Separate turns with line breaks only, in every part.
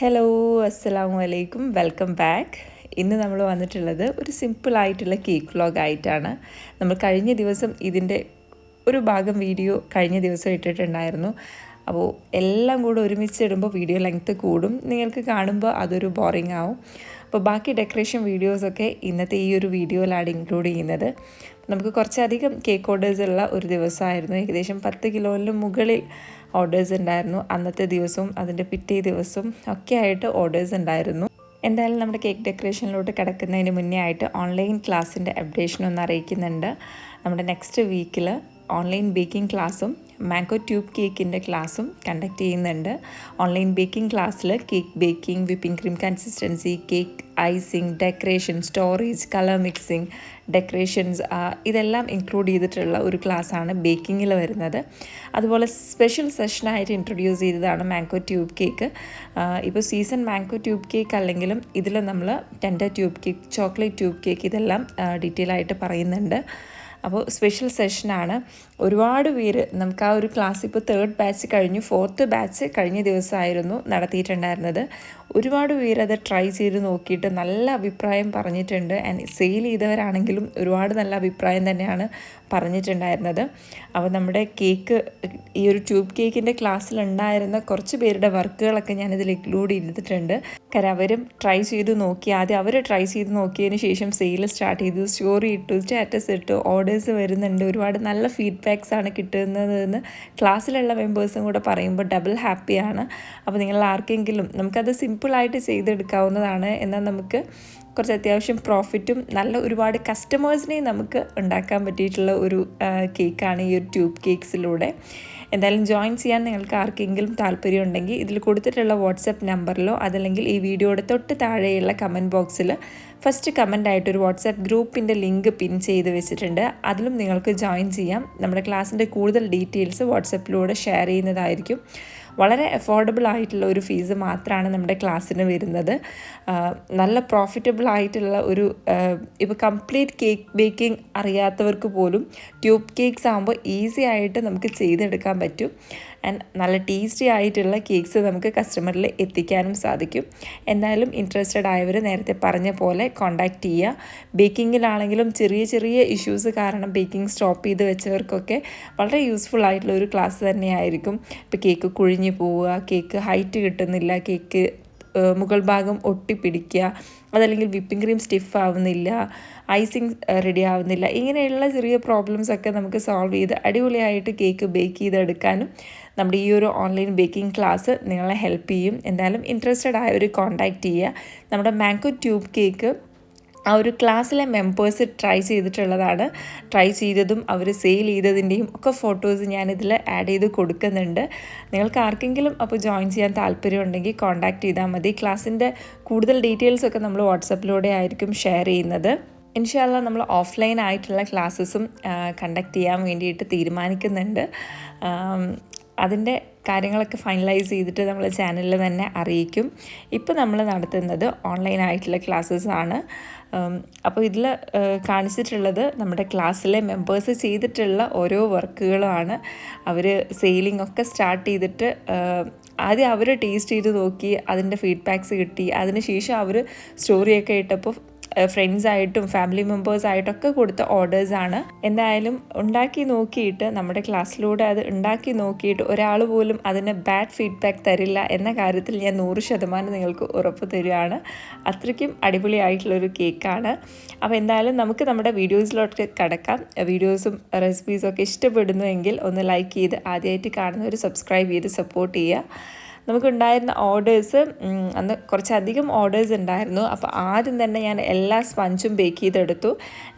Hello അസ്സലാമു അലൈക്കും welcome back ഇന്ന് നമ്മൾ വന്നിട്ടുള്ളത് ഒരു സിമ്പിളായിട്ടുള്ള കേക്ക് വ്ലോഗ് ആയിട്ടാണ്. നമ്മൾ കഴിഞ്ഞ ദിവസം ഇതിന്റെ ഒരു ഭാഗം വീഡിയോ കഴിഞ്ഞ ദിവസം ഇട്ടിട്ടുണ്ടായിരുന്നു. അപ്പോൾ എല്ലാം കൂടെ ഒരുമിച്ച് ഇടുമ്പോൾ വീഡിയോ ലെങ്ത്ത് കൂടും. നിങ്ങൾക്ക് കാണുമ്പോൾ അതൊരു ബോറിംഗ് ആവും. അപ്പോൾ ബാക്കി ഡെക്കറേഷൻ വീഡിയോസൊക്കെ ഇന്നത്തെ ഈ ഒരു വീഡിയോയിലാണ് ഇൻക്ലൂഡ് ചെയ്യുന്നത്. നമുക്ക് കുറച്ചധികം കേക്ക് ഓർഡേഴ്സ് ഉള്ള ഒരു ദിവസമായിരുന്നു. ഏകദേശം പത്ത് കിലോയിലും മുകളിൽ ഓർഡേഴ്സ് ഉണ്ടായിരുന്നു. അന്നത്തെ ദിവസവും അതിന്റെ പിറ്റേ ദിവസവും ഒക്കെ ആയിട്ട് ഓർഡേഴ്സ് ഉണ്ടായിരുന്നു. എന്തായാലും നമ്മുടെ കേക്ക് ഡെക്കറേഷനിലോട്ട് കിടക്കുന്നതിന് മുന്നേ ആയിട്ട് ഓൺലൈൻ ക്ലാസ്സിന്റെ അപ്ഡേഷൻ ഒന്ന് അറിയിക്കുന്നുണ്ട്. നമ്മുടെ നെക്സ്റ്റ് വീക്കിൽ ഓൺലൈൻ ബേക്കിംഗ് ക്ലാസ്സും മാംഗോ ട്യൂബ് കേക്കിന്റെ ക്ലാസ്സും കണ്ടക്ട് ചെയ്യുന്നുണ്ട്. ഓൺലൈൻ ബേക്കിംഗ് ക്ലാസ്സിൽ cake baking whipping cream consistency cake icing decoration storage colour mixing decorations ഇതെല്ലാം ഇൻക്ലൂഡ് ചെയ്തിട്ടുള്ള ഒരു ക്ലാസ്സാണ് ബേക്കിങ്ങിൽ വരുന്നത്. അതുപോലെ സ്പെഷ്യൽ സെഷനായിട്ട് ഇൻട്രൊഡ്യൂസ് ചെയ്തതാണ് മാംഗോ ട്യൂബ് കേക്ക്. ഇപ്പോൾ സീസൺ മാംഗോ ട്യൂബ് കേക്ക് അല്ലെങ്കിലും ഇതിൽ നമ്മൾ tender tube cake chocolate tube cake ഇതെല്ലാം ഡീറ്റെയിൽ ആയിട്ട് പറയുന്നുണ്ട്. അപ്പോൾ സ്പെഷ്യൽ സെഷനാണ് ഒരുപാട് പേര് നമുക്ക് ആ ഒരു ക്ലാസ് ഇപ്പോൾ തേർഡ് ബാച്ച് കഴിഞ്ഞു. ഫോർത്ത് ബാച്ച് കഴിഞ്ഞ ദിവസമായിരുന്നു നടത്തിയിട്ടുണ്ടായിരുന്നത്. ഒരുപാട് പേര് അത് ട്രൈ ചെയ്ത് നോക്കിയിട്ട് നല്ല അഭിപ്രായം പറഞ്ഞിട്ടുണ്ട്. ആൻഡ് സെയിൽ ചെയ്തവരാണെങ്കിലും ഒരുപാട് നല്ല അഭിപ്രായം തന്നെയാണ് പറഞ്ഞിട്ടുണ്ടായിരുന്നത്. അപ്പോൾ നമ്മുടെ കേക്ക് ഈ ഒരു ട്യൂബ് കേക്കിന്റെ ക്ലാസ്സിലുണ്ടായിരുന്ന കുറച്ച് പേരുടെ വർക്കുകളൊക്കെ ഞാനിതിൽ ഇൻക്ലൂഡ് ചെയ്തിട്ടുണ്ട്. കാരണം അവരും ട്രൈ ചെയ്ത് നോക്കി ആദ്യം അവർ ട്രൈ ചെയ്ത് നോക്കിയതിന് ശേഷം സെയിൽ സ്റ്റാർട്ട് ചെയ്തു. സ്റ്റോറി ഇട്ടു സ്റ്റാറ്റസ് ഇട്ടു ഓർഡേഴ്സ് വരുന്നുണ്ട്. ഒരുപാട് നല്ല ഫീഡ്ബാക്സ് ആണ് കിട്ടുന്നതെന്ന് ക്ലാസ്സിലുള്ള മെമ്പേഴ്സും കൂടെ പറയുമ്പോൾ ഡബിൾ ഹാപ്പിയാണ് അപ്പോൾ നിങ്ങൾ ആർക്കെങ്കിലും നമുക്കത് സിമ്പിളായിട്ട് ചെയ്തെടുക്കാവുന്നതാണ്. എന്നാൽ നമുക്ക് കുറച്ച് അത്യാവശ്യം പ്രോഫിറ്റും നല്ല ഒരുപാട് കസ്റ്റമേഴ്സിനെയും നമുക്ക് ഉണ്ടാക്കാൻ പറ്റിയിട്ടുള്ള ഒരു കേക്കാണ് ഈ ഒരു ട്യൂബ് കേക്ക്സിലൂടെ എന്തായാലും ജോയിൻ ചെയ്യാൻ നിങ്ങൾക്ക് ആർക്കെങ്കിലും താല്പര്യം ഉണ്ടെങ്കിൽ ഇതിൽ കൊടുത്തിട്ടുള്ള വാട്സപ്പ് നമ്പറിലോ അതല്ലെങ്കിൽ ഈ വീഡിയോയുടെ തൊട്ട് താഴെയുള്ള കമന്റ് ബോക്സിൽ ഫസ്റ്റ് കമന്റ് ആയിട്ട് ഒരു വാട്സാപ്പ് ഗ്രൂപ്പിന്റെ ലിങ്ക് പിൻ ചെയ്ത് വെച്ചിട്ടുണ്ട്. അതിലും നിങ്ങൾക്ക് ജോയിൻ ചെയ്യാം. നമ്മുടെ ക്ലാസ്സിന്റെ കൂടുതൽ ഡീറ്റെയിൽസ് വാട്സപ്പിലൂടെ ഷെയർ ചെയ്യുന്നതായിരിക്കും. വളരെ അഫോർഡബിൾ ആയിട്ടുള്ള ഒരു ഫീസ് മാത്രമാണ് നമ്മുടെ ക്ലാസ്സിന് വരുന്നത്. നല്ല പ്രോഫിറ്റബിൾ ആയിട്ടുള്ള ഒരു ഇപ്പോൾ കംപ്ലീറ്റ് കേക്ക് ബേക്കിംഗ് അറിയാത്തവർക്ക് പോലും ട്യൂബ് കേക്ക്സ് ആകുമ്പോൾ ഈസി ആയിട്ട് നമുക്ക് ചെയ്തെടുക്കാൻ പറ്റും. ആൻഡ് നല്ല ടേസ്റ്റി ആയിട്ടുള്ള കേക്ക്സ് നമുക്ക് കസ്റ്റമറിൽ എത്തിക്കാനും സാധിക്കും. എന്തായാലും ഇൻട്രസ്റ്റഡ് ആയവർ നേരത്തെ പറഞ്ഞ പോലെ കോണ്ടാക്ട് ചെയ്യുക ബേക്കിങ്ങിലാണെങ്കിലും ചെറിയ ചെറിയ ഇഷ്യൂസ് കാരണം ബേക്കിംഗ് സ്റ്റോപ്പ് ചെയ്ത് വെച്ചവർക്കൊക്കെ വളരെ യൂസ്ഫുൾ ആയിട്ടുള്ള ഒരു ക്ലാസ് തന്നെയായിരിക്കും. ഇപ്പോൾ കേക്ക് കുഴിഞ്ഞു പോവുക കേക്ക് ഹൈറ്റ് കിട്ടുന്നില്ല കേക്ക് മുകൾ ഭാഗം ഒട്ടിപ്പിടിക്കുക അതല്ലെങ്കിൽ വിപ്പിംഗ് ക്രീം സ്റ്റിഫ് ആവുന്നില്ല ഐസിങ് റെഡി ആവുന്നില്ല ഇങ്ങനെയുള്ള ചെറിയ പ്രോബ്ലംസ് ഒക്കെ നമുക്ക് സോൾവ് ചെയ്ത് അടിപൊളിയായിട്ട് കേക്ക് ബേക്ക് ചെയ്തെടുക്കാനും നമ്മുടെ ഈ ഒരു ഓൺലൈൻ ബേക്കിംഗ് ക്ലാസ് നിങ്ങളെ ഹെൽപ്പ് ചെയ്യും. എന്തായാലും ഇൻട്രസ്റ്റഡ് ആയവർ കോൺടാക്റ്റ് ചെയ്യുക. നമ്മുടെ മാംഗോ ട്യൂബ് കേക്ക് ആ ഒരു ക്ലാസ്സിലെ മെമ്പേഴ്സ് ട്രൈ ചെയ്തിട്ടുള്ളതാണ്. ട്രൈ ചെയ്തതും അവർ സെയിൽ ചെയ്തതിന്റെയും ഒക്കെ ഫോട്ടോസ് ഞാനിതിൽ ആഡ് ചെയ്ത് കൊടുക്കുന്നുണ്ട്. നിങ്ങൾക്ക് ആർക്കെങ്കിലും അപ്പോൾ ജോയിൻ ചെയ്യാൻ താല്പര്യം ഉണ്ടെങ്കിൽ കോൺടാക്ട് ചെയ്താൽ മതി. ക്ലാസ്സിന്റെ കൂടുതൽ ഡീറ്റെയിൽസ് ഒക്കെ നമ്മൾ വാട്സപ്പിലൂടെ ആയിരിക്കും ഷെയർ ചെയ്യുന്നത്. ഇൻഷാല്ല നമ്മൾ ഓഫ്ലൈൻ ആയിട്ടുള്ള ക്ലാസ്സസും കണ്ടക്ട് ചെയ്യാൻ വേണ്ടിയിട്ട് തീരുമാനിക്കുന്നുണ്ട്. അതിന്റെ കാര്യങ്ങളൊക്കെ ഫൈനലൈസ് ചെയ്തിട്ട് നമ്മൾ ചാനലിൽ തന്നെ അറിയിക്കും. ഇപ്പോൾ നമ്മൾ നടത്തുന്നത് ഓൺലൈൻ ആയിട്ടുള്ള ക്ലാസ്സസ് ആണ്. അപ്പോൾ ഇതിൽ കാണിച്ചിട്ടുള്ളത് നമ്മുടെ ക്ലാസ്സിലെ മെമ്പേഴ്സ് ചെയ്തിട്ടുള്ള ഓരോ വർക്കുകളാണ്. അവർ സെയിലിംഗ് ഒക്കെ സ്റ്റാർട്ട് ചെയ്തിട്ട് ആദ്യം അവർ ടേസ്റ്റ് ചെയ്ത് നോക്കി അതിന്റെ ഫീഡ്ബാക്സ് കിട്ടി അതിന് ശേഷം അവർ സ്റ്റോറിയൊക്കെ ഇട്ടപ്പോൾ ഫ്രണ്ട്സായിട്ടും ഫാമിലി മെമ്പേഴ്സായിട്ടൊക്കെ കൊടുത്ത ഓർഡേഴ്സാണ് എന്തായാലും ഉണ്ടാക്കി നോക്കിയിട്ട് നമ്മുടെ ക്ലാസ്സിലൂടെ അത് ഉണ്ടാക്കി നോക്കിയിട്ട് ഒരാൾ പോലും അതിന് ബാഡ് ഫീഡ്ബാക്ക് തരില്ല എന്ന കാര്യത്തിൽ ഞാൻ നൂറ് ശതമാനം നിങ്ങൾക്ക് ഉറപ്പ് തരികയാണ്. അത്രയ്ക്കും അടിപൊളിയായിട്ടുള്ളൊരു കേക്കാണ് അപ്പോൾ എന്തായാലും നമുക്ക് നമ്മുടെ വീഡിയോസിലോട്ട് കടക്കാം. വീഡിയോസും റെസിപ്പീസും ഒക്കെ ഇഷ്ടപ്പെടുന്നുവെങ്കിൽ ഒന്ന് ലൈക്ക് ചെയ്ത് ആദ്യമായിട്ട് കാണുന്നവർ സബ്സ്ക്രൈബ് ചെയ്ത് സപ്പോർട്ട് ചെയ്യുക. നമുക്കുണ്ടായിരുന്ന ഓർഡേഴ്സ് അന്ന് കുറച്ചധികം ഓർഡേഴ്സ് ഉണ്ടായിരുന്നു. അപ്പോൾ ആദ്യം തന്നെ ഞാൻ എല്ലാ സ്പഞ്ചും ബേക്ക് ചെയ്തെടുത്തു.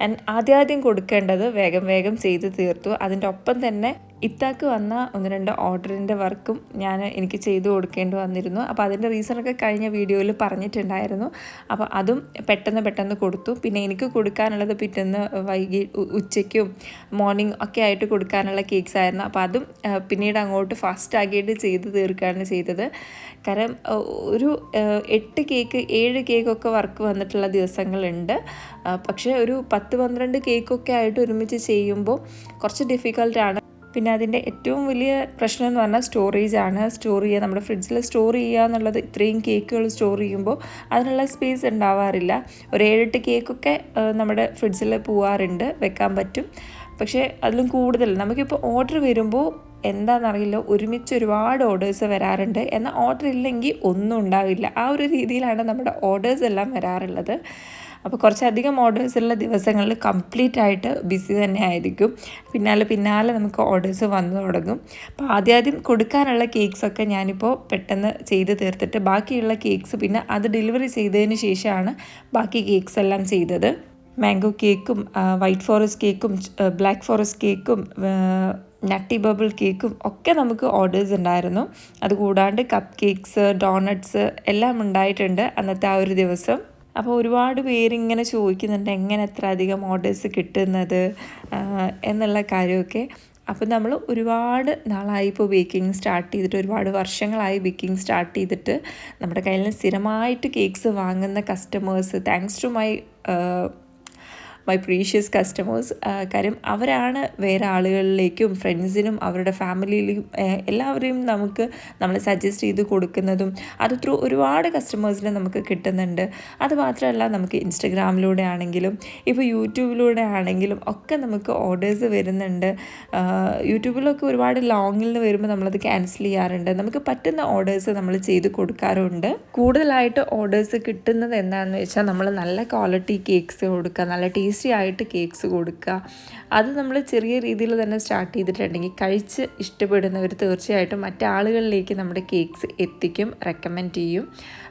ആൻഡ് ആദ്യാദ്യം കൊടുക്കേണ്ടത് വേഗം വേഗം ചെയ്ത് തീർത്തു. അതിന്റെ ഒപ്പം തന്നെ ഇത്താക്ക് വന്ന ഒന്ന് രണ്ട് ഓർഡറിന്റെ വർക്കും ഞാൻ എനിക്ക് ചെയ്തു കൊടുക്കേണ്ടി വന്നിരുന്നു. അപ്പോൾ അതിന്റെ റീസണൊക്കെ കഴിഞ്ഞ വീഡിയോയിൽ പറഞ്ഞിട്ടുണ്ടായിരുന്നു. അപ്പോൾ അതും പെട്ടെന്ന് പെട്ടെന്ന് കൊടുത്തു. പിന്നെ എനിക്ക് കൊടുക്കാനുള്ളത് പിറ്റേന്ന് വൈകി ഉച്ചയ്ക്കും മോർണിംഗ് ഒക്കെ ആയിട്ട് കൊടുക്കാനുള്ള കേക്ക്സ് ആയിരുന്നു. അപ്പോൾ അതും പിന്നീട് അങ്ങോട്ട് ഫാസ്റ്റ് ആക്കിയിട്ട് ചെയ്ത് തീർക്കുകയാണ് ചെയ്തത്. കാരണം ഒരു എട്ട് കേക്ക് ഏഴ് കേക്കൊക്കെ വർക്ക് വന്നിട്ടുള്ള ദിവസങ്ങളുണ്ട്. പക്ഷേ ഒരു പത്ത് പന്ത്രണ്ട് കേക്കൊക്കെ ആയിട്ട് ഒരുമിച്ച് ചെയ്യുമ്പോൾ കുറച്ച് ഡിഫിക്കൽട്ടാണ് പിന്നെ അതിന്റെ ഏറ്റവും വലിയ പ്രശ്നം എന്ന് പറഞ്ഞാൽ സ്റ്റോറേജ് ആണ്. സ്റ്റോർ ചെയ്യുക നമ്മുടെ ഫ്രിഡ്ജിൽ സ്റ്റോർ ചെയ്യുക എന്നുള്ളത് ഇത്രയും കേക്കുകൾ സ്റ്റോർ ചെയ്യുമ്പോൾ അതിനുള്ള സ്പേസ് ഉണ്ടാവാറില്ല. ഒരു ഏഴെട്ട് കേക്കൊക്കെ നമ്മുടെ ഫ്രിഡ്ജിൽ പോവാറുണ്ട് വെക്കാൻ പറ്റും. പക്ഷേ അതിലും കൂടുതൽ. നമുക്കിപ്പോൾ ഓർഡർ വരുമ്പോൾ എന്താണെന്നറിയില്ല ഒരുമിച്ച് ഒരുപാട് ഓർഡേഴ്സ് വരാറുണ്ട്. എന്നാൽ ഓർഡർ ഇല്ലെങ്കിൽ ഒന്നും ഉണ്ടാവില്ല. ആ ഒരു രീതിയിലാണ് നമ്മുടെ ഓർഡേഴ്സ് എല്ലാം വരാറുള്ളത്. അപ്പോൾ കുറച്ചധികം ഓർഡേഴ്സുള്ള ദിവസങ്ങളിൽ കംപ്ലീറ്റ് ആയിട്ട് ബിസി തന്നെ ആയിരിക്കും. പിന്നാലെ പിന്നാലെ നമുക്ക് ഓർഡേഴ്സ് വന്നു തുടങ്ങും. അപ്പോൾ ആദ്യം കൊടുക്കാനുള്ള കേക്ക്സൊക്കെ ഞാനിപ്പോൾ പെട്ടെന്ന് ചെയ്ത് തീർത്തിട്ട് ബാക്കിയുള്ള കേക്ക്സ് പിന്നെ അത് ഡെലിവറി ചെയ്തതിന് ശേഷമാണ് ബാക്കി കേക്ക്സ് എല്ലാം ചെയ്തത്. മാംഗോ കേക്കും വൈറ്റ് ഫോറസ്റ്റ് കേക്കും ബ്ലാക്ക് ഫോറസ്റ്റ് കേക്കും നട്ടി ബബിൾ കേക്കും ഒക്കെ നമുക്ക് ഓർഡേഴ്സ് ഉണ്ടായിരുന്നു. അതുകൂടാണ്ട് കപ്പ് കേക്ക്സ് ഡോണട്ട്സ് എല്ലാം ഉണ്ടായിട്ടുണ്ട് അന്നത്തെ ആ ഒരു ദിവസം. അപ്പോൾ ഒരുപാട് പേരിങ്ങനെ ചോദിക്കുന്നുണ്ട് എങ്ങനെ എത്ര അധികം ഓർഡേഴ്സ് കിട്ടുന്നത്? എന്നുള്ള കാര്യമൊക്കെ. അപ്പോൾ നമ്മൾ ഒരുപാട് നാളായി ഇപ്പോൾ ബേക്കിംഗ് സ്റ്റാർട്ട് ചെയ്തിട്ട് ഒരുപാട് വർഷങ്ങളായി ബേക്കിംഗ് സ്റ്റാർട്ട് ചെയ്തിട്ട് നമ്മുടെ കയ്യിൽ നിന്ന് സ്ഥിരമായിട്ട് കേക്ക്സ് വാങ്ങുന്ന customers thanks to my my precious customers കാര്യം അവരാണ് വേറെ ആളുകളിലേക്കും ഫ്രണ്ട്സിനും അവരുടെ ഫാമിലിയിലും എല്ലാവരെയും നമുക്ക് നമ്മൾ സജസ്റ്റ് ചെയ്ത് കൊടുക്കുന്നതും അത് ത്രൂ ഒരുപാട് കസ്റ്റമേഴ്സിനെ നമുക്ക് കിട്ടുന്നുണ്ട്. അത് മാത്രമല്ല നമുക്ക് ഇൻസ്റ്റഗ്രാമിലൂടെ ആണെങ്കിലും ഇപ്പോൾ യൂട്യൂബിലൂടെ ആണെങ്കിലും ഒക്കെ നമുക്ക് ഓർഡേഴ്സ് വരുന്നുണ്ട്. യൂട്യൂബിലൊക്കെ ഒരുപാട് ലോങ്ങിൽ നിന്ന് വരുമ്പോൾ നമ്മളത് ക്യാൻസൽ ചെയ്യാറുണ്ട്. നമുക്ക് പറ്റുന്ന ഓർഡേഴ്സ് നമ്മൾ ചെയ്ത് കൊടുക്കാറുണ്ട്. കൂടുതലായിട്ട് ഓർഡേഴ്സ് കിട്ടുന്നത് എന്താണെന്ന് വെച്ചാൽ നമ്മൾ നല്ല ക്വാളിറ്റി കേക്ക്സ് കൊടുക്കുക നല്ല ടേസ്റ്റ് ടേസ്റ്റി ആയിട്ട് കേക്ക്സ് കൊടുക്കുക അത് നമ്മൾ ചെറിയ രീതിയിൽ തന്നെ സ്റ്റാർട്ട് ചെയ്തിട്ടുണ്ടെങ്കിൽ കഴിച്ച് ഇഷ്ടപ്പെടുന്നവർ തീർച്ചയായിട്ടും മറ്റാളുകളിലേക്ക് നമ്മുടെ കേക്ക്സ് എത്തിക്കും റെക്കമെൻഡ് ചെയ്യും.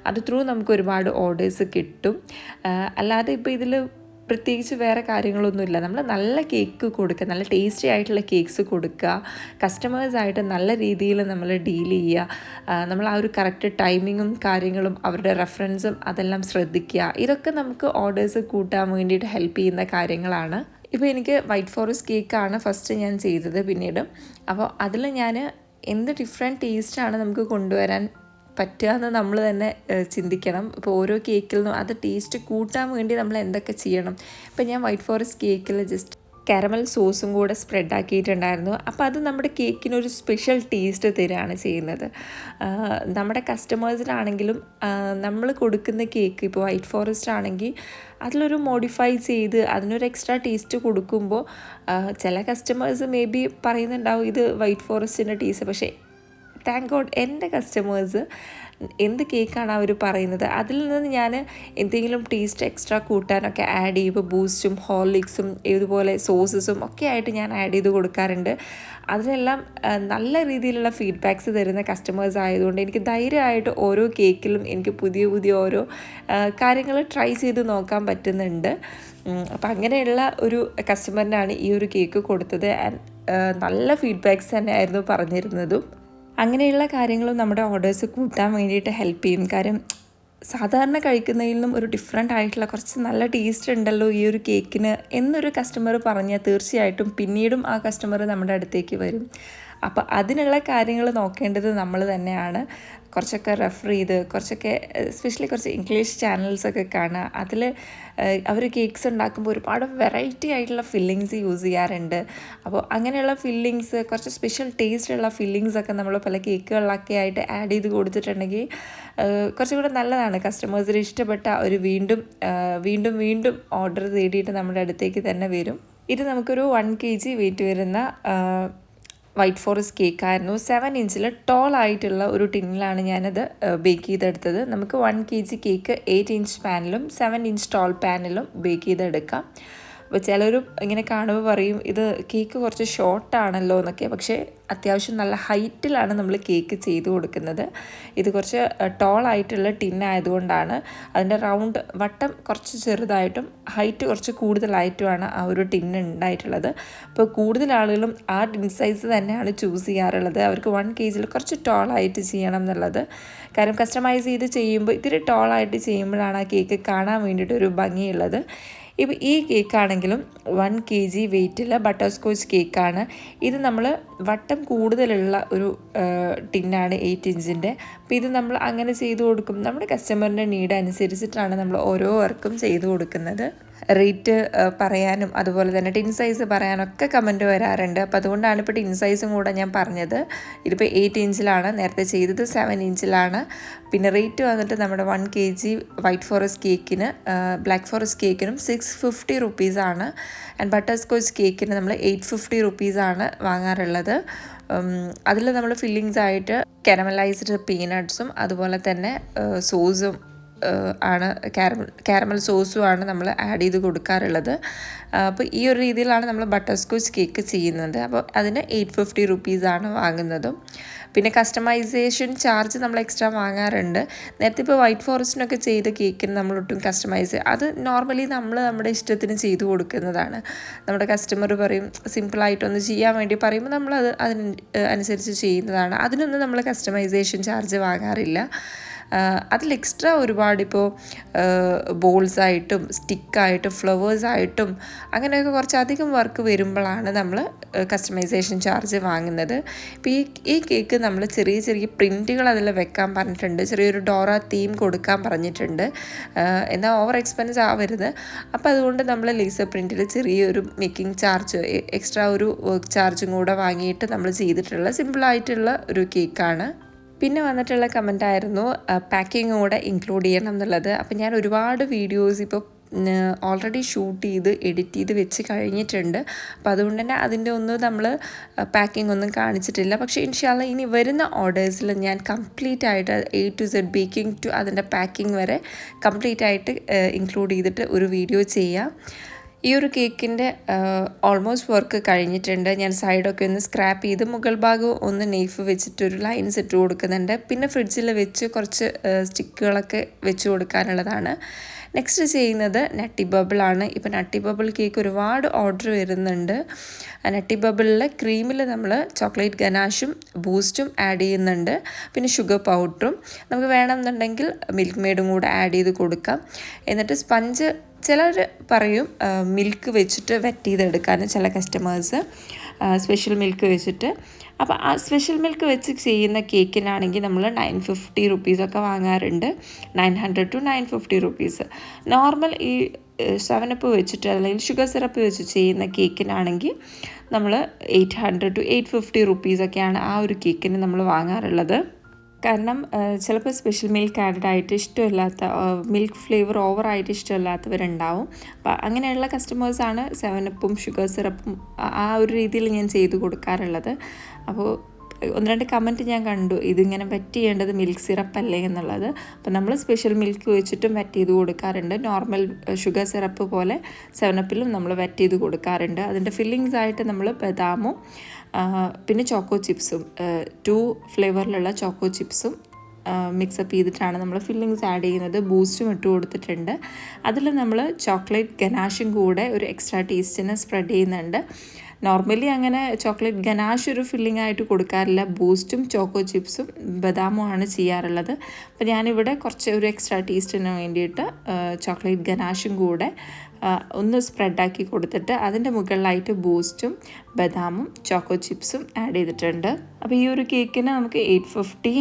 അത് ത്രൂ നമുക്ക് ഒരുപാട് ഓർഡേഴ്സ് കിട്ടും. അല്ലാതെ ഇപ്പോൾ ഇതിൽ പ്രത്യേകിച്ച് വേറെ കാര്യങ്ങളൊന്നുമില്ല. നമ്മൾ നല്ല കേക്ക് കൊടുക്കുക നല്ല ടേസ്റ്റി ആയിട്ടുള്ള കേക്ക്സ് കൊടുക്കുക കസ്റ്റമേഴ്സായിട്ട് നല്ല രീതിയിൽ നമ്മൾ ഡീൽ ചെയ്യുക നമ്മൾ ആ ഒരു കറക്റ്റ് ടൈമിങ്ങും കാര്യങ്ങളും അവരുടെ റെഫറൻസും അതെല്ലാം ശ്രദ്ധിക്കുക. ഇതൊക്കെ നമുക്ക് ഓർഡേഴ്സ് കൂട്ടാൻ വേണ്ടിയിട്ട് ഹെൽപ്പ് ചെയ്യുന്ന കാര്യങ്ങളാണ്. ഇപ്പോൾ എനിക്ക് വൈറ്റ് ഫോറസ്റ്റ് കേക്കാണ് ഫസ്റ്റ് ഞാൻ ചെയ്തത് പിന്നീട്. അപ്പോൾ അതിൽ ഞാൻ എന്ത് ഡിഫറെന്റ് ടേസ്റ്റാണ് നമുക്ക് കൊണ്ടുവരാൻ പറ്റുക എന്ന് നമ്മൾ തന്നെ ചിന്തിക്കണം. ഇപ്പോൾ ഓരോ കേക്കിൽ നിന്നും അത് ടേസ്റ്റ് കൂട്ടാൻ വേണ്ടി നമ്മൾ എന്തൊക്കെ ചെയ്യണം. ഇപ്പം ഞാൻ വൈറ്റ് ഫോറസ്റ്റ് കേക്കിൽ ജസ്റ്റ് കാരമൽ സോസും കൂടെ സ്പ്രെഡ് ആക്കിയിട്ടുണ്ടായിരുന്നു. അപ്പോൾ അത് നമ്മുടെ കേക്കിനൊരു സ്പെഷ്യൽ ടേസ്റ്റ് തരികയാണ് ചെയ്യുന്നത്. നമ്മുടെ കസ്റ്റമേഴ്സിനാണെങ്കിലും നമ്മൾ കൊടുക്കുന്ന കേക്ക് ഇപ്പോൾ വൈറ്റ് ഫോറസ്റ്റ് ആണെങ്കിൽ അതിലൊരു മോഡിഫൈ ചെയ്ത് അതിനൊരു എക്സ്ട്രാ ടേസ്റ്റ് കൊടുക്കുമ്പോൾ ചില കസ്റ്റമേഴ്സ് മേ ബി പറയുന്നുണ്ടാവും ഇത് വൈറ്റ് ഫോറസ്റ്റിന്റെ ടേസ്റ്റ് പക്ഷേ താങ്ക് ഗോഡ് എന്റെ കസ്റ്റമേഴ്സ് എന്ത് കേക്കാണ് അവർ പറയുന്നത്. അതിൽ നിന്ന് ഞാൻ എന്തെങ്കിലും ടേസ്റ്റ് എക്സ്ട്രാ കൂട്ടാനൊക്കെ ആഡ് ചെയ്യുമ്പോൾ ബൂസ്റ്റും ഹോർലിക്സും ഇതുപോലെ സോസസും ഒക്കെ ആയിട്ട് ഞാൻ ആഡ് ചെയ്ത് കൊടുക്കാറുണ്ട്. അതിനെല്ലാം നല്ല രീതിയിലുള്ള ഫീഡ്ബാക്ക്സ് തരുന്ന കസ്റ്റമേഴ്സ് ആയതുകൊണ്ട് എനിക്ക് ധൈര്യമായിട്ട് ഓരോ കേക്കിലും എനിക്ക് പുതിയ പുതിയ ഓരോ കാര്യങ്ങൾ ട്രൈ ചെയ്ത് നോക്കാൻ പറ്റുന്നുണ്ട്. അപ്പം അങ്ങനെയുള്ള ഒരു കസ്റ്റമറിനാണ് ഈ ഒരു കേക്ക് കൊടുത്തത്. ആൻഡ് നല്ല ഫീഡ്ബാക്ക്സ് തന്നെയായിരുന്നു പറഞ്ഞിരുന്നതും. അങ്ങനെയുള്ള കാര്യങ്ങളും നമ്മുടെ ഓർഡേഴ്സ് കൂട്ടാൻ വേണ്ടിയിട്ട് ഹെൽപ്പ് ചെയ്യും. കാര്യം സാധാരണ കഴിക്കുന്നതിൽ നിന്നും ഒരു ഡിഫറെന്റ് ആയിട്ടുള്ള കുറച്ച് നല്ല ടേസ്റ്റ് ഉണ്ടല്ലോ ഈ ഒരു കേക്കിന് എന്നൊരു കസ്റ്റമർ പറഞ്ഞാൽ തീർച്ചയായിട്ടും പിന്നീടും ആ കസ്റ്റമർ നമ്മുടെ അടുത്തേക്ക് വരും. അപ്പോൾ അതിനുള്ള കാര്യങ്ങൾ നോക്കേണ്ടത് നമ്മൾ തന്നെയാണ്. കുറച്ചൊക്കെ റെഫർ ചെയ്ത് കുറച്ചൊക്കെ സ്പെഷ്യലി കുറച്ച് ഇംഗ്ലീഷ് ചാനൽസൊക്കെ കാണുക. അതിൽ അവർ കേക്ക്സ് ഉണ്ടാക്കുമ്പോൾ ഒരുപാട് വെറൈറ്റി ആയിട്ടുള്ള ഫില്ലിങ്സ് യൂസ് ചെയ്യാറുണ്ട്. അപ്പോൾ അങ്ങനെയുള്ള ഫില്ലിങ്സ് കുറച്ച് സ്പെഷ്യൽ ടേസ്റ്റ് ഉള്ള ഫില്ലിങ്സ് ഒക്കെ നമ്മൾ പല കേക്കുകളിലൊക്കെ ആയിട്ട് ആഡ് ചെയ്ത് കൊടുത്തിട്ടുണ്ടെങ്കിൽ കുറച്ചും കൂടെ നല്ലതാണ്. കസ്റ്റമേഴ്സിന് ഇഷ്ടപ്പെട്ട ഒരു വീണ്ടും വീണ്ടും വീണ്ടും ഓർഡർ തേടിയിട്ട് നമ്മുടെ അടുത്തേക്ക് തന്നെ വരും. ഇത് നമുക്കൊരു വൺ കെ ജി വെയിറ്റ് വരുന്ന വൈറ്റ് ഫോറസ്റ്റ് കേക്കായിരുന്നു സെവൻ ഇഞ്ചിൽ ടോൾ ആയിട്ടുള്ള ഒരു ടിന്നിലാണ് ഞാനത് ബേക്ക് ചെയ്തെടുത്തത്. നമുക്ക് one K G cake eight inch പാനിലും seven inch tall പാനിലും ബേക്ക് ചെയ്തെടുക്കാം. അപ്പോൾ ചിലർ ഇങ്ങനെ കാണുമ്പോൾ പറയും ഇത് കേക്ക് കുറച്ച് ഷോർട്ടാണല്ലോ എന്നൊക്കെ. പക്ഷേ അത്യാവശ്യം നല്ല ഹൈറ്റിലാണ് നമ്മൾ കേക്ക് ചെയ്ത് കൊടുക്കുന്നത്. ഇത് കുറച്ച് ടോളായിട്ടുള്ള ആയതുകൊണ്ടാണ്. അതിന്റെ റൗണ്ട് വട്ടം കുറച്ച് ചെറുതായിട്ടും ഹൈറ്റ് കുറച്ച് കൂടുതലായിട്ടുമാണ് ആ ഒരു ടിൻ ഉണ്ടായിട്ടുള്ളത്. അപ്പോൾ കൂടുതൽ ആളുകളും ആ ടിൻ സൈസ് തന്നെയാണ് ചൂസ് ചെയ്യാറുള്ളത്. അവർക്ക് വൺ കെ ജിയിൽ കുറച്ച് ടോളായിട്ട് ചെയ്യണം എന്നുള്ളത്. കാരണം കസ്റ്റമൈസ് ചെയ്ത് ചെയ്യുമ്പോൾ ഇത്തിരി ടോളായിട്ട് ചെയ്യുമ്പോഴാണ് ആ കേക്ക് കാണാൻ വേണ്ടിയിട്ടൊരു ഭംഗിയുള്ളത്. ഇപ്പോൾ ഈ കേക്കാണെങ്കിലും വൺ കെ ജി വെയിറ്റുള്ള ബട്ടർ സ്കോച്ച് കേക്കാണ് ഇത് നമ്മൾ വട്ടം കൂടുതലുള്ള ഒരു ടിന്നാണ് എയ്റ്റ് ഇഞ്ചിന്റെ അപ്പോൾ ഇത് നമ്മൾ അങ്ങനെ ചെയ്തു കൊടുക്കും. നമ്മുടെ കസ്റ്റമറിന്റെ നീഡ് അനുസരിച്ചിട്ടാണ് നമ്മൾ ഓരോ വർക്കും ചെയ്തു കൊടുക്കുന്നത്. റേറ്റ് പറയാനും അതുപോലെ തന്നെ ടിൻ സൈസ് പറയാനൊക്കെ കമന്റ് വരാറുണ്ട്. അപ്പോൾ അതുകൊണ്ടാണ് ഇപ്പോൾ ടിൻ സൈസും കൂടെ ഞാൻ പറഞ്ഞത്. ഇതിപ്പോൾ എയ്റ്റ് ഇഞ്ചിലാണ് നേരത്തെ ചെയ്തത് സെവൻ ഇഞ്ചിലാണ്. പിന്നെ റേറ്റ് വന്നിട്ട് നമ്മുടെ one K G white forest കേക്കിന് ബ്ലാക്ക് ഫോറസ്റ്റ് കേക്കിനും സിക്സ് ഫിഫ്റ്റി റുപ്പീസാണ് ആൻഡ് ബട്ടർ സ്കോച്ച് കേക്കിന് നമ്മൾ എയ്റ്റ് ഫിഫ്റ്റി റുപ്പീസാണ് വാങ്ങാറുള്ളത്. അതിൽ നമ്മൾ ഫില്ലിങ്സ് ആയിട്ട് കാരമലൈസ്ഡ് പീനട്ട്സും അതുപോലെ തന്നെ സോസും ആണ് കാരമൽ കാരമൽ സോസുമാണ് നമ്മൾ ആഡ് ചെയ്ത് കൊടുക്കാറുള്ളത്. അപ്പോൾ ഈ ഒരു രീതിയിലാണ് നമ്മൾ ബട്ടർ സ്കോച്ച് കേക്ക് ചെയ്യുന്നത്. അപ്പോൾ അതിന് എയ്റ്റ് ഫിഫ്റ്റി റുപ്പീസാണ് വാങ്ങുന്നതും. പിന്നെ കസ്റ്റമൈസേഷൻ ചാർജ് നമ്മൾ എക്സ്ട്രാ വാങ്ങാറുണ്ട്. നേരത്തെ ഇപ്പോൾ വൈറ്റ് ഫോറസ്റ്റിനൊക്കെ ചെയ്ത കേക്കിന് നമ്മൾ ഒട്ടും കസ്റ്റമൈസ് അത് നോർമലി നമ്മൾ നമ്മുടെ ഇഷ്ടത്തിന് ചെയ്തു കൊടുക്കുന്നതാണ്. നമ്മുടെ കസ്റ്റമർ പറയും സിമ്പിളായിട്ടൊന്ന് ചെയ്യാൻ വേണ്ടി പറയുമ്പോൾ നമ്മൾ അത് അതിന് അനുസരിച്ച് ചെയ്യുന്നതാണ്. അതിനൊന്നും നമ്മൾ കസ്റ്റമൈസേഷൻ ചാർജ് വാങ്ങാറില്ല. അതിൽ എക്സ്ട്രാ ഒരുപാട് ഇപ്പോൾ ബോൾസായിട്ടും സ്റ്റിക്കായിട്ടും ഫ്ലവേഴ്സായിട്ടും അങ്ങനെയൊക്കെ കുറച്ചധികം വർക്ക് വരുമ്പോഴാണ് നമ്മൾ കസ്റ്റമൈസേഷൻ ചാർജ് വാങ്ങുന്നത്. ഇപ്പോൾ ഈ ഈ കേക്ക് നമ്മൾ ചെറിയ ചെറിയ പ്രിന്റുകൾ അതിൽ വെക്കാൻ പറഞ്ഞിട്ടുണ്ട്. ചെറിയൊരു ഡോറ തീം കൊടുക്കാൻ പറഞ്ഞിട്ടുണ്ട്. എന്നാൽ ഓവർ എക്സ്പെൻസ് ആവരുത്. അപ്പോൾ അതുകൊണ്ട് നമ്മൾ ലേസർ പ്രിന്റിൽ ചെറിയൊരു മേക്കിംഗ് ചാർജ് എക്സ്ട്രാ ഒരു വർക്ക് ചാർജും കൂടെ വാങ്ങിയിട്ട് നമ്മൾ ചെയ്തിട്ടുള്ള സിമ്പിളായിട്ടുള്ള ഒരു കേക്കാണ് പിന്നെ വന്നിട്ടുള്ള കമന്റ് ആയിരുന്നു പാക്കിംഗ് കൂടെ ഇൻക്ലൂഡ് ചെയ്യണം എന്നുള്ളത്. അപ്പം ഞാൻ ഒരുപാട് വീഡിയോസ് ഇപ്പോൾ ഓൾറെഡി ഷൂട്ട് ചെയ്ത് എഡിറ്റ് ചെയ്ത് വെച്ച് കഴിഞ്ഞിട്ടുണ്ട്. അപ്പോൾ അതുകൊണ്ട് തന്നെ അതിന്റെ ഒന്നും നമ്മൾ പാക്കിംഗ് ഒന്നും കാണിച്ചിട്ടില്ല. പക്ഷേ ഇൻഷാല്ല ഇനി വരുന്ന ഓർഡേഴ്സിൽ ഞാൻ കംപ്ലീറ്റ് ആയിട്ട് A to Z baking to അതിന്റെ പാക്കിംഗ് വരെ കംപ്ലീറ്റ് ആയിട്ട് ഇൻക്ലൂഡ് ചെയ്തിട്ട് ഒരു വീഡിയോ ചെയ്യാം. ഈ ഒരു കേക്കിന്റെ ഓൾമോസ്റ്റ് വർക്ക് കഴിഞ്ഞിട്ടുണ്ട്. ഞാൻ സൈഡൊക്കെ ഒന്ന് സ്ക്രാപ്പ് ചെയ്ത് മുകൾ ഭാഗം ഒന്ന് നെയ്ഫ് വെച്ചിട്ട് ഒരു ലൈൻസ് ഇട്ട് കൊടുക്കുന്നുണ്ട്. പിന്നെ ഫ്രിഡ്ജിൽ വെച്ച് കുറച്ച് സ്റ്റിക്കുകളൊക്കെ വെച്ച് കൊടുക്കാനുള്ളതാണ്. നെക്സ്റ്റ് ചെയ്യുന്നത് നട്ടി ബബിളാണ് ഇപ്പോൾ നട്ടി ബബിൾ കേക്ക് ഒരുപാട് ഓർഡർ വരുന്നുണ്ട്. നട്ടി ബബിളിൽ ക്രീമിൽ നമ്മൾ ചോക്ലേറ്റ് ഗനാഷും ബൂസ്റ്റും ആഡ് ചെയ്യുന്നുണ്ട്. പിന്നെ ഷുഗർ പൗഡറും നമുക്ക് വേണമെന്നുണ്ടെങ്കിൽ മിൽക്ക് മെയ്ഡും കൂടെ ആഡ് ചെയ്ത് കൊടുക്കാം. എന്നിട്ട് സ്പഞ്ച് ചിലർ പറയും മിൽക്ക് വെച്ചിട്ട് വെറ്റ് ചെയ്തെടുക്കാൻ ചില കസ്റ്റമേഴ്സ് സ്പെഷ്യൽ മിൽക്ക് വെച്ചിട്ട്. അപ്പോൾ ആ സ്പെഷ്യൽ മിൽക്ക് വെച്ച് ചെയ്യുന്ന കേക്കിനാണെങ്കിൽ നമ്മൾ നയൻ ഫിഫ്റ്റി റുപ്പീസൊക്കെ വാങ്ങാറുണ്ട്. Nine hundred to nine fifty rupees normal ഈ സെവനപ്പ് വെച്ചിട്ട് അല്ലെങ്കിൽ ഷുഗർ സിറപ്പ് വെച്ച് ചെയ്യുന്ന കേക്കിനാണെങ്കിൽ നമ്മൾ eight hundred to eight fifty റുപ്പീസൊക്കെയാണ് ആ ഒരു കേക്കിന് നമ്മൾ വാങ്ങാറുള്ളത്. കാരണം ചിലപ്പോൾ സ്പെഷ്യൽ മിൽക്ക് ആഡഡ് ആയിട്ട് ഇഷ്ടമില്ലാത്ത മിൽക്ക് ഫ്ലേവർ ഓവറായിട്ട് ഇഷ്ടമില്ലാത്തവരുണ്ടാവും. അപ്പോൾ അങ്ങനെയുള്ള കസ്റ്റമേഴ്സാണ് സെവനപ്പും ഷുഗർ സിറപ്പും ആ ഒരു രീതിയിൽ ഞാൻ ചെയ്തു കൊടുക്കാറുള്ളത്. അപ്പോൾ ഒന്ന് രണ്ട് കമന്റ് ഞാൻ കണ്ടു. ഇതിങ്ങനെ വെറ്റ് ചെയ്യേണ്ടത് മിൽക്ക് സിറപ്പ് അല്ലേ എന്നുള്ളത്. അപ്പോൾ നമ്മൾ സ്പെഷ്യൽ മിൽക്ക് വെച്ചിട്ടും വെറ്റ് ചെയ്ത് കൊടുക്കാറുണ്ട്. നോർമൽ ഷുഗർ സിറപ്പ് പോലെ സെവനപ്പിലും നമ്മൾ വെറ്റ് ചെയ്ത് കൊടുക്കാറുണ്ട്. അതിന്റെ ഫില്ലിങ്സ് ആയിട്ട് നമ്മൾ ബദാമും പിന്നെ ചോക്കോ ചിപ്സും ടു ഫ്ലേവറിലുള്ള ചോക്കോ ചിപ്സും മിക്സപ്പ് ചെയ്തിട്ടാണ് നമ്മൾ ഫില്ലിങ്സ് ആഡ് ചെയ്യുന്നത്. ബൂസ്റ്റും ഇട്ട് കൊടുത്തിട്ടുണ്ട്. അതിൽ നമ്മൾ ചോക്ലേറ്റ് ഗനാഷും കൂടെ ഒരു എക്സ്ട്രാ ടേസ്റ്റിന് സ്പ്രെഡ് ചെയ്യുന്നുണ്ട്. നോർമലി അങ്ങനെ ചോക്ലേറ്റ് ഗനാഷ് ഒരു ഫില്ലിംഗ് ആയിട്ട് കൊടുക്കാറില്ല. ബൂസ്റ്റും ചോക്കോ ചിപ്സും ബദാമും ആണ് ചെയ്യാറുള്ളത്. അപ്പോൾ ഞാനിവിടെ കുറച്ച് ഒരു എക്സ്ട്രാ ടേസ്റ്റിന് വേണ്ടിയിട്ട് ചോക്ലേറ്റ് ഗനാഷും കൂടെ ഒന്ന് സ്പ്രെഡാക്കി കൊടുത്തിട്ട് അതിന്റെ മുകളിലായിട്ട് ബൂസ്റ്റും ബദാമും ചോക്കോ ചിപ്സും ആഡ് ചെയ്തിട്ടുണ്ട്. അപ്പോൾ ഈ ഒരു കേക്കിന് നമുക്ക് eight fifty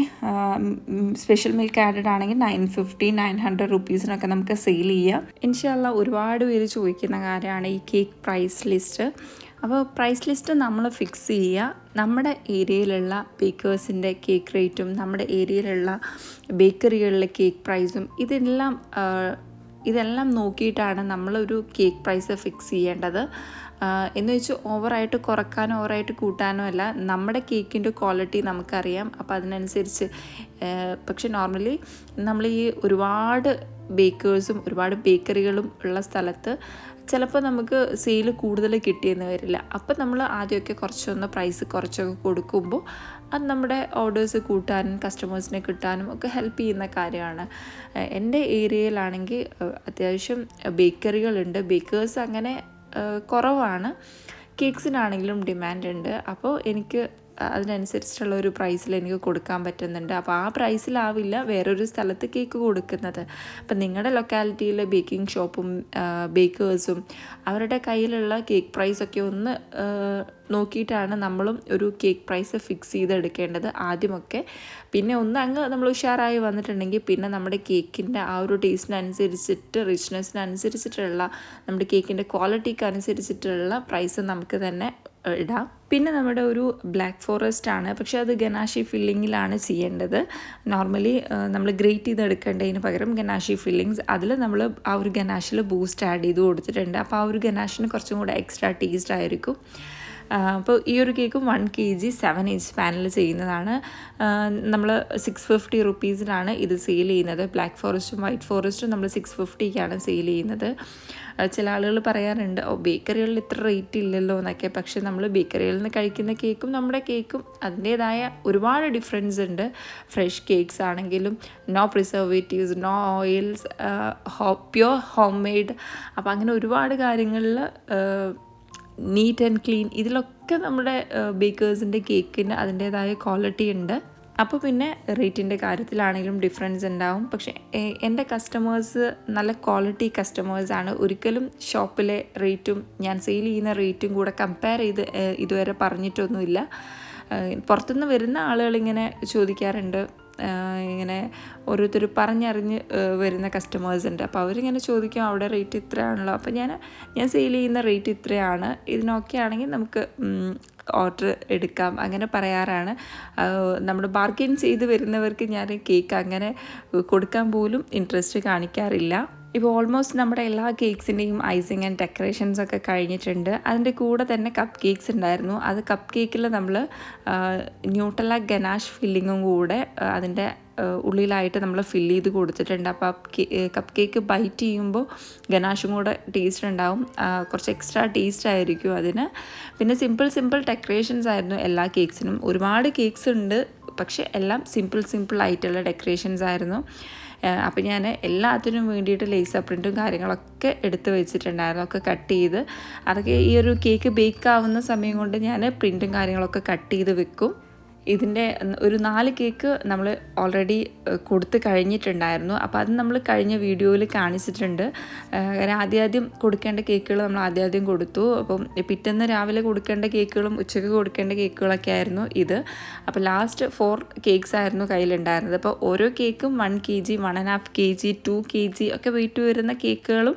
special milk added ആണെങ്കിൽ നയൻ ഫിഫ്റ്റി നയൻ ഹൺഡ്രഡ് റുപ്പീസിനൊക്കെ നമുക്ക് സെയിൽ ചെയ്യാം. ഇൻഷാല്ല ഒരുപാട് പേര് ചോദിക്കുന്ന കാര്യമാണ് ഈ കേക്ക് പ്രൈസ് ലിസ്റ്റ് അപ്പോൾ പ്രൈസ് ലിസ്റ്റ് നമ്മൾ ഫിക്സ് ചെയ്യുക. നമ്മുടെ ഏരിയയിലുള്ള ബേക്കേഴ്സിന്റെ കേക്ക് റേറ്റും നമ്മുടെ ഏരിയയിലുള്ള ബേക്കറികളിലെ കേക്ക് പ്രൈസും ഇതെല്ലാം ഇതെല്ലാം നോക്കിയിട്ടാണ് നമ്മളൊരു കേക്ക് പ്രൈസ് ഫിക്സ് ചെയ്യേണ്ടത്. എന്ന് വെച്ച് ഓവറായിട്ട് കുറക്കാനോ ഓവറായിട്ട് കൂട്ടാനോ അല്ല നമ്മുടെ കേക്കിന്റെ ക്വാളിറ്റി നമുക്കറിയാം. അപ്പോൾ അതിനനുസരിച്ച് പക്ഷെ നോർമലി നമ്മൾ ഈ ഒരുപാട് ബേക്കേഴ്സും ഒരുപാട് ബേക്കറികളും ഉള്ള സ്ഥലത്ത് ചിലപ്പോൾ നമുക്ക് സെയിൽ കൂടുതൽ കിട്ടിയെന്ന് വരില്ല. അപ്പം നമ്മൾ ആദ്യമൊക്കെ കുറച്ചൊന്ന് പ്രൈസ് കുറച്ചൊക്കെ കൊടുക്കുമ്പോൾ അത് നമ്മുടെ ഓർഡേഴ്സ് കൂട്ടാനും കസ്റ്റമേഴ്സിനെ കിട്ടാനും ഒക്കെ ഹെൽപ്പ് ചെയ്യുന്ന കാര്യമാണ്. എന്റെ ഏരിയയിലാണെങ്കിൽ അത്യാവശ്യം ബേക്കറികളുണ്ട് ബേക്കേഴ്സ് അങ്ങനെ കുറവാണ്. കേക്ക്സിനാണെങ്കിലും ഡിമാൻഡ് ഉണ്ട്. അപ്പോൾ എനിക്ക് അതിനനുസരിച്ചിട്ടുള്ള ഒരു പ്രൈസിൽ എനിക്ക് കൊടുക്കാൻ പറ്റുന്നുണ്ട്. അപ്പോൾ ആ പ്രൈസിലാവില്ല വേറൊരു സ്ഥലത്ത് കേക്ക് കൊടുക്കുന്നത്. അപ്പം നിങ്ങളുടെ ലൊക്കാലിറ്റിയിലെ ബേക്കിംഗ് ഷോപ്പും ബേക്കേഴ്സും അവരുടെ കയ്യിലുള്ള കേക്ക് പ്രൈസൊക്കെ ഒന്ന് നോക്കിയിട്ടാണ് നമ്മളും ഒരു കേക്ക് പ്രൈസ് ഫിക്സ് ചെയ്തെടുക്കേണ്ടത് ആദ്യമൊക്കെ. പിന്നെ ഒന്ന് അങ്ങ് നമ്മൾ ഉഷാറായി വന്നിട്ടുണ്ടെങ്കിൽ പിന്നെ നമ്മുടെ കേക്കിന്റെ ആ ഒരു ടേസ്റ്റിനനുസരിച്ചിട്ട് റിച്ച്നെസ്സിനനുസരിച്ചിട്ടുള്ള നമ്മുടെ കേക്കിന്റെ ക്വാളിറ്റിക്ക് അനുസരിച്ചിട്ടുള്ള പ്രൈസ് നമുക്ക് തന്നെ ഇടാം. പിന്നെ നമ്മുടെ ഒരു ബ്ലാക്ക് ഫോറസ്റ്റ് ആണ്. പക്ഷേ അത് ഗനാഷി ഫില്ലിങ്ങിലാണ് ചെയ്യേണ്ടത്. നോർമലി നമ്മൾ ഗ്രേറ്റ് ചെയ്ത് എടുക്കേണ്ടതിന് പകരം ഗനാഷി ഫില്ലിങ്സ് അതിൽ നമ്മൾ ആ ഒരു ഗനാഷിൽ ബൂസ്റ്റ് ആഡ് ചെയ്ത് കൊടുത്തിട്ടുണ്ട്. അപ്പോൾ ആ ഒരു ഗനാഷിന് കുറച്ചും കൂടെ എക്സ്ട്രാ ടേസ്റ്റ് ആയിരിക്കും. അപ്പോൾ ഈ ഒരു കേക്കും one K G seven inch panel ചെയ്യുന്നതാണ് നമ്മൾ സിക്സ് ഫിഫ്റ്റി റുപ്പീസിലാണ് ഇത് സെയിൽ ചെയ്യുന്നത്. ബ്ലാക്ക് ഫോറസ്റ്റും വൈറ്റ് ഫോറസ്റ്റും നമ്മൾ സിക്സ് ഫിഫ്റ്റിക്കാണ് സെയിൽ ചെയ്യുന്നത്. ചില ആളുകൾ പറയാറുണ്ട് ഓ ബേക്കറികളിൽ ഇത്ര റേറ്റ് ഇല്ലല്ലോ എന്നൊക്കെ. പക്ഷേ നമ്മൾ ബേക്കറികളിൽ നിന്ന് കഴിക്കുന്ന കേക്കും നമ്മുടെ കേക്കും അതിന്റേതായ ഒരുപാട് ഡിഫറൻസ് ഉണ്ട്. ഫ്രഷ് കേക്ക്സ് ആണെങ്കിലും നോ പ്രിസർവേറ്റീവ്സ് നോ ഓയിൽസ് ഹോ പ്യുവർ ഹോം മെയ്ഡ് അപ്പോൾ അങ്ങനെ ഒരുപാട് കാര്യങ്ങളിൽ നീറ്റ് ആൻഡ് ക്ലീൻ ഇതിലൊക്കെ നമ്മുടെ ബേക്കേഴ്സിന്റെ കേക്കിന് അതിന്റേതായ ക്വാളിറ്റി ഉണ്ട്. അപ്പോൾ പിന്നെ റേറ്റിന്റെ കാര്യത്തിലാണെങ്കിലും ഡിഫറൻസ് ഉണ്ടാവും. പക്ഷേ എന്റെ കസ്റ്റമേഴ്സ് നല്ല ക്വാളിറ്റി കസ്റ്റമേഴ്സാണ് ഒരിക്കലും ഷോപ്പിലെ റേറ്റും ഞാൻ സെയിൽ ചെയ്യുന്ന റേറ്റും കൂടെ കമ്പയർ ചെയ്ത് ഇതുവരെ പറഞ്ഞിട്ടൊന്നുമില്ല. പുറത്തുനിന്ന് വരുന്ന ആളുകളിങ്ങനെ ചോദിക്കാറുണ്ട് ഇങ്ങനെ ഓരോരുത്തർ പറഞ്ഞറിഞ്ഞ് വരുന്ന കസ്റ്റമേഴ്സ് ഉണ്ട്. അപ്പോൾ അവരിങ്ങനെ ചോദിക്കും അവിടെ റേറ്റ് ഇത്രയാണല്ലോ? അപ്പോൾ ഞാൻ ഞാൻ സെയിൽ ചെയ്യുന്ന റേറ്റ് ഇത്രയാണ്. ഇതിനൊക്കെ ആണെങ്കിൽ നമുക്ക് ഓർഡർ എടുക്കാം. അങ്ങനെ പറയാറാണ്. നമ്മൾ ബാർഗെയിൻ ചെയ്ത് വരുന്നവർക്ക് ഞാൻ കേക്ക് അങ്ങനെ കൊടുക്കാൻ പോലും ഇൻട്രസ്റ്റ് കാണിക്കാറില്ല. ഇപ്പോൾ ഓൾമോസ്റ്റ് നമ്മുടെ എല്ലാ കേക്ക്സിന്റെയും ഐസിങ് ആൻഡ് ഡെക്കറേഷൻസ് ഒക്കെ കഴിഞ്ഞിട്ടുണ്ട്. അതിന്റെ കൂടെ തന്നെ കപ്പ് കേക്ക്സ് ഉണ്ടായിരുന്നു. അത് കപ്പ് കേക്കിൽ നമ്മൾ ന്യൂട്ടല ഗനാഷ് ഫില്ലിങ്ങും കൂടെ അതിന്റെ ഉള്ളിലായിട്ട് നമ്മൾ ഫില്ല് ചെയ്ത് കൊടുത്തിട്ടുണ്ട്. അപ്പോൾ കപ്പ് കേക്ക് ബൈറ്റ് ചെയ്യുമ്പോൾ ഗനാഷും കൂടെ ടേസ്റ്റ് ഉണ്ടാവും. കുറച്ച് എക്സ്ട്രാ ടേസ്റ്റ് ആയിരിക്കും അതിന്. പിന്നെ സിമ്പിൾ സിമ്പിൾ ഡെക്കറേഷൻസ് ആയിരുന്നു എല്ലാ കേക്ക്സിനും ഒരുപാട് കേക്ക്സ് ഉണ്ട് പക്ഷേ എല്ലാം സിമ്പിൾ സിമ്പിൾ ആയിട്ടുള്ള ഡെക്കറേഷൻസ് ആയിരുന്നു. അപ്പോൾ ഞാൻ എല്ലാത്തിനും വേണ്ടിയിട്ട് ലേസർ പ്രിന്റും കാര്യങ്ങളൊക്കെ എടുത്ത് വെച്ചിട്ടുണ്ടായിരുന്നു ഒക്കെ കട്ട് ചെയ്ത്. അതൊക്കെ ഈ ഒരു കേക്ക് ബേക്ക് ആവുന്ന സമയം കൊണ്ട് ഞാൻ പ്രിന്റും കാര്യങ്ങളൊക്കെ കട്ട് ചെയ്ത് വെക്കും. ഇതിന്റെ ഒരു നാല് കേക്ക് നമ്മൾ ഓൾറെഡി കൊടുത്ത് കഴിഞ്ഞിട്ടുണ്ടായിരുന്നു. അപ്പോൾ അത് നമ്മൾ കഴിഞ്ഞ വീഡിയോയിൽ കാണിച്ചിട്ടുണ്ട്. കാരണം ആദ്യാദ്യം ആദ്യം കൊടുക്കേണ്ട കേക്കുകൾ നമ്മൾ ആദ്യാദ്യം ആദ്യം കൊടുത്തു. അപ്പം പിറ്റേന്ന് രാവിലെ കൊടുക്കേണ്ട കേക്കുകളും ഉച്ചയ്ക്ക് കൊടുക്കേണ്ട കേക്കുകളൊക്കെ ആയിരുന്നു ഇത്. അപ്പോൾ ലാസ്റ്റ് ഫോർ കേക്ക്സ് ആയിരുന്നു കയ്യിലുണ്ടായിരുന്നത്. അപ്പോൾ ഓരോ കേക്കും one K G one and half K G two K G ഒക്കെ വെയിറ്റ് വരുന്ന കേക്കുകളും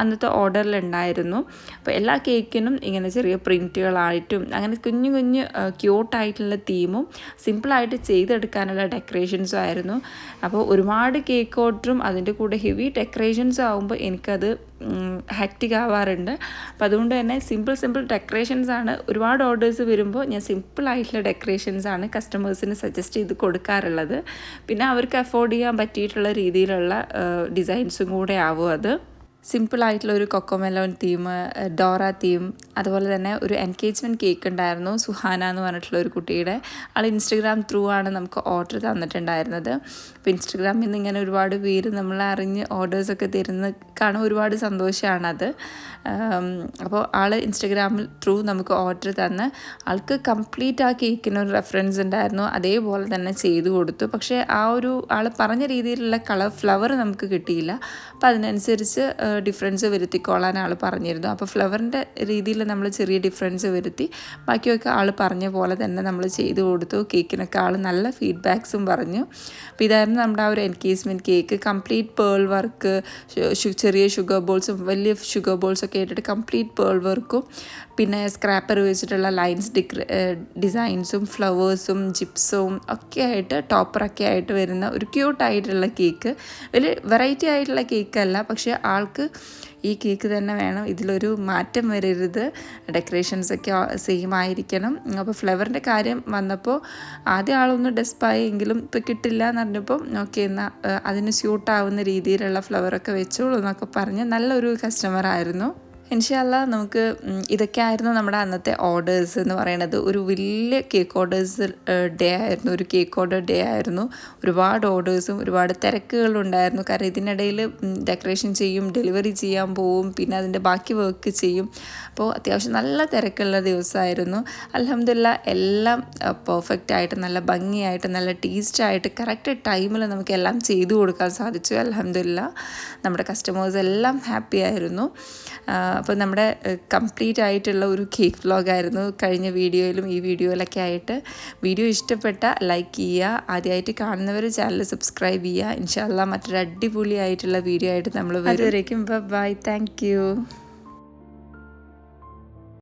അന്നത്തെ ഓർഡറിലുണ്ടായിരുന്നു. അപ്പോൾ എല്ലാ കേക്കിനും ഇങ്ങനെ ചെറിയ പ്രിന്റുകളായിട്ടും അങ്ങനെ കുഞ്ഞു കുഞ്ഞു ക്യൂട്ടായിട്ടുള്ള തീമും സിമ്പിളായിട്ട് ചെയ്തെടുക്കാനുള്ള ഡെക്കറേഷൻസും ആയിരുന്നു. അപ്പോൾ ഒരുപാട് കേക്ക് ഓർഡറും അതിന്റെ കൂടെ ഹെവി ഡെക്കറേഷൻസ് ആകുമ്പോൾ എനിക്കത് ഹാക്റ്റിക് ആവാറുണ്ട്. അപ്പോൾ അതുകൊണ്ട് തന്നെ സിമ്പിൾ സിമ്പിൾ ഡെക്കറേഷൻസ് ആണ് ഒരുപാട് ഓർഡേഴ്സ് വരുമ്പോൾ ഞാൻ സിമ്പിൾ ആയിട്ടുള്ള ഡെക്കറേഷൻസ് ആണ് കസ്റ്റമേഴ്സിന് സജസ്റ്റ് ചെയ്ത് കൊടുക്കാറുള്ളത്. പിന്നെ അവർക്ക് അഫോർഡ് ചെയ്യാൻ പറ്റിയിട്ടുള്ള രീതിയിലുള്ള ഡിസൈൻസും കൂടെ ആവും അത്. സിമ്പിളായിട്ടുള്ള ഒരു കൊക്കോമെലോൺ തീം ഡോറ തീം അതുപോലെ തന്നെ ഒരു എൻഗേജ്മെന്റ് കേക്ക് ഉണ്ടായിരുന്നു സുഹാന എന്ന് പറഞ്ഞിട്ടുള്ള ഒരു കുട്ടിയുടെ. ആൾ ഇൻസ്റ്റഗ്രാം ത്രൂ ആണ് നമുക്ക് ഓർഡർ തന്നിട്ടുണ്ടായിരുന്നത്. അപ്പോൾ ഇൻസ്റ്റഗ്രാമിൽ നിന്ന് ഇങ്ങനെ ഒരുപാട് പേര് നമ്മൾ അറിഞ്ഞ് ഓർഡേഴ്സൊക്കെ തരുന്ന കാണാൻ ഒരുപാട് സന്തോഷമാണത് അപ്പോൾ ആൾ ഇൻസ്റ്റഗ്രാമിൽ ത്രൂ നമുക്ക് ഓർഡർ തന്ന് ആൾക്ക് കംപ്ലീറ്റ് ആ കേക്കിനൊരു റെഫറൻസ് ഉണ്ടായിരുന്നു അതേപോലെ തന്നെ ചെയ്തു കൊടുത്തു. പക്ഷേ ആ ഒരു ആൾ പറഞ്ഞ രീതിയിലുള്ള കളർ ഫ്ലവർ നമുക്ക് കിട്ടിയില്ല. അപ്പോൾ അതിനനുസരിച്ച് ഡിഫറൻസ് വരുത്തിക്കോളാൻ ആൾ പറഞ്ഞിരുന്നു. അപ്പോൾ ഫ്ലവറിന്റെ രീതിയിൽ നമ്മൾ ചെറിയ ഡിഫറൻസ് വരുത്തി ബാക്കിയൊക്കെ ആൾ പറഞ്ഞ പോലെ തന്നെ നമ്മൾ ചെയ്തു കൊടുത്തു. കേക്കിനൊക്കെ ആൾ നല്ല ഫീഡ്ബാക്സും പറഞ്ഞു. അപ്പോൾ ഇതായിരുന്നു നമ്മുടെ ആ ഒരു engagement cake complete pearl work ചെറിയ ഷുഗർ ബോൾസും വലിയ ഷുഗർ ബോൾസൊക്കെ ആയിട്ടിട്ട് കംപ്ലീറ്റ് പേൾ വർക്കും പിന്നെ സ്ക്രാപ്പർ വെച്ചിട്ടുള്ള ലൈൻസ് ഡിസൈൻസും ഫ്ലവേഴ്സും ജിപ്സും ഒക്കെ ആയിട്ട് ടോപ്പറൊക്കെ ആയിട്ട് വരുന്ന ഒരു ക്യൂട്ടായിട്ടുള്ള കേക്ക് വലിയ വെറൈറ്റി ആയിട്ടുള്ള കേക്കല്ല പക്ഷേ ആൾക്ക് ഈ കേക്ക് തന്നെ വേണം. ഇതിലൊരു മാറ്റം വരരുത്. ഡെക്കറേഷൻസൊക്കെ സെയിം ആയിരിക്കണം. അപ്പോൾ ഫ്ലവറിന്റെ കാര്യം വന്നപ്പോൾ ആദ്യ ആളൊന്ന് ഡെസ്പായി എങ്കിലും ഇപ്പോൾ കിട്ടില്ല എന്ന് പറഞ്ഞപ്പോൾ ഓക്കെ എന്നാൽ അതിന് സ്യൂട്ടാവുന്ന രീതിയിലുള്ള ഫ്ലവറൊക്കെ വെച്ചോളൂ എന്നൊക്കെ പറഞ്ഞ് നല്ലൊരു കസ്റ്റമർ ആയിരുന്നു. ഇൻഷാല്ല നമുക്ക് ഇതൊക്കെ ആയിരുന്നു നമ്മുടെ അന്നത്തെ ഓർഡേഴ്സ് എന്ന് പറയുന്നത്. ഒരു വലിയ കേക്ക് ഓർഡേഴ്സ് ഡേ ആയിരുന്നു. ഒരു കേക്ക് ഓർഡർ ഡേ ആയിരുന്നു. ഒരുപാട് ഓർഡേഴ്സും ഒരുപാട് തിരക്കുകളുണ്ടായിരുന്നു കാരണം ഇതിനിടയിൽ ഡെക്കറേഷൻ ചെയ്യും ഡെലിവറി ചെയ്യാൻ പോവും പിന്നെ അതിന്റെ ബാക്കി വർക്ക് ചെയ്യും. അപ്പോൾ അത്യാവശ്യം നല്ല തിരക്കുള്ള ദിവസമായിരുന്നു. അലഹമില്ല എല്ലാം പെർഫെക്റ്റ് ആയിട്ട് നല്ല ഭംഗിയായിട്ട് നല്ല ടേസ്റ്റായിട്ട് കറക്റ്റ് ടൈമിൽ നമുക്ക് എല്ലാം ചെയ്തു കൊടുക്കാൻ സാധിച്ചു. അലഹമില്ല നമ്മുടെ കസ്റ്റമേഴ്സ് എല്ലാം ഹാപ്പി ആയിരുന്നു. അപ്പോൾ നമ്മുടെ കംപ്ലീറ്റ് ആയിട്ടുള്ള ഒരു കേക്ക് വ്ലോഗായിരുന്നു കഴിഞ്ഞ വീഡിയോയിലും ഈ വീഡിയോയിലൊക്കെ ആയിട്ട്. വീഡിയോ ഇഷ്ടപ്പെട്ട ലൈക്ക് ചെയ്യുക ആദ്യമായിട്ട് കാണുന്നവർ ചാനൽ സബ്സ്ക്രൈബ് ചെയ്യുക. ഇൻഷാല്ല മറ്റൊരു അടിപൊളിയായിട്ടുള്ള വീഡിയോ ആയിട്ട് നമ്മൾ വരുവരേക്കും ബൈ. Thank you.